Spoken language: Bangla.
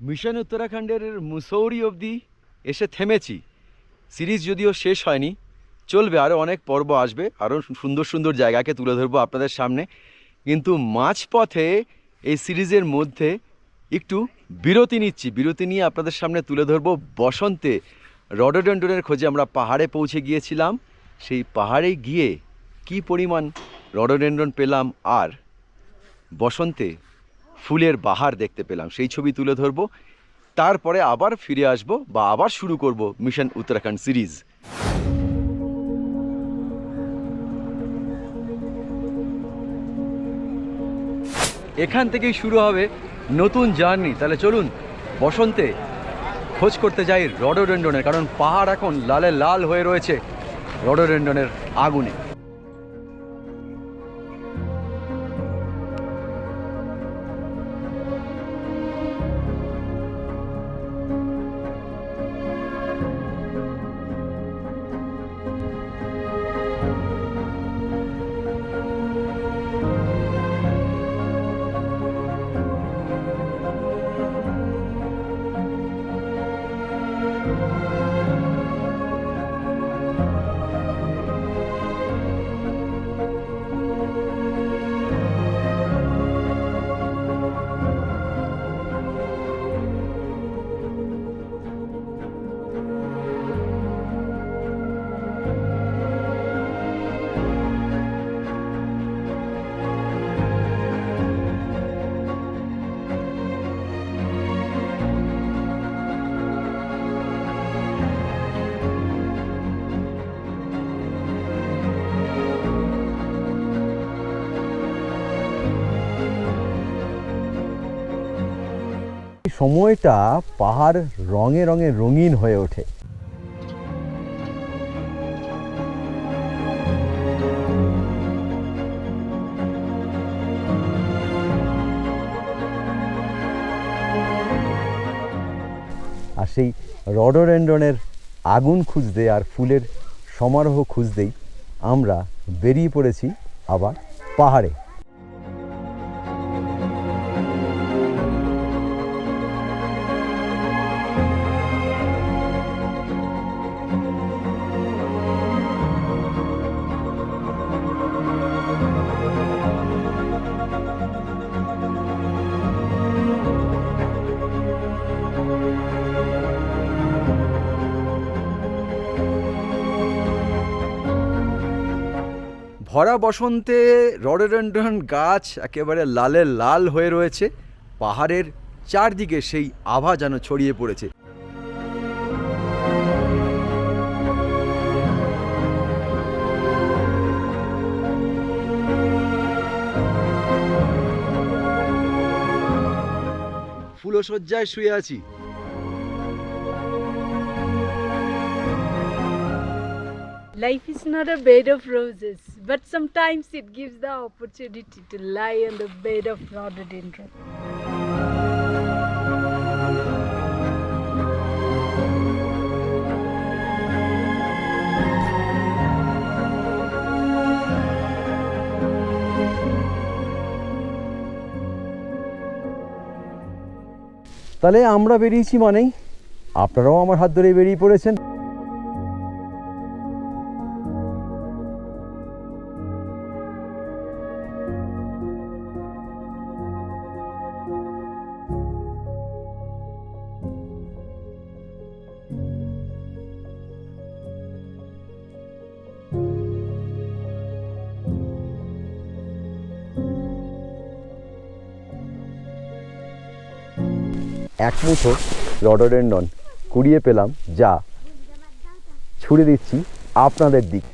মিশন উত্তরাখণ্ডের মুসৌরি অবধি এসে থেমেছি। সিরিজ যদিও শেষ হয়নি, চলবে আরও অনেক পর্ব আসবে আরও সুন্দর সুন্দর জায়গাকে তুলে ধরবো আপনাদের সামনে। কিন্তু মাঝপথে এই সিরিজের মধ্যে একটু বিরতি নিচ্ছি। বিরতি নিয়ে আপনাদের সামনে তুলে ধরবো বসন্তে। রডোডেন্ডনের খোঁজে আমরা পাহাড়ে পৌঁছে গিয়েছিলাম। সেই পাহাড়ে গিয়ে কি পরিমাণ রডোডেন্ডন পেলাম আর বসন্তে ফুলের বাহার দেখতে পেলাম। সেই ছবি তুলে ধরবো। তারপরে আবার ফিরে আসব বা আবার শুরু করব মিশন উত্তরাখণ্ড সিরিজ। এখান থেকেই শুরু হবে নতুন জার্নি। তাহলে চলুন, বসন্তে খোঁজ করতে যাই রডোডেন্ডনের কারণ পাহাড় এখন লালে লাল হয়ে রয়েছে রডোডেন্ডনের আগুনে। সময়টা পাহাড় রঙে রঙে রঙিন হয়ে ওঠে। আর সেই রডোডেন্ডনের আগুন খুঁজতে আর ফুলের সমারোহ খুঁজতেই আমরা বেরিয়ে পড়েছি আবার পাহাড়ে। ভরা বসন্তে রডোডেন্ড্রন গাছ একেবারে লালে লাল হয়ে রয়েছে। পাহাড়ের চারদিকে সেই আভা যেন ছড়িয়ে পড়েছে। ফুলশয্যায় শুয়ে আছি। Life is not a bed of roses, but sometimes it gives the opportunity to lie on the bed of rhododendron. তাহলে আমরা বেরিয়েছি মানেই আপনারাও আমার হাত ধরে বেরিয়ে পড়েছেন এক মুঠো রডোডেন্ডন কুড়িয়ে পেলাম যা ছুড়ে দিচ্ছি আপনাদের দিক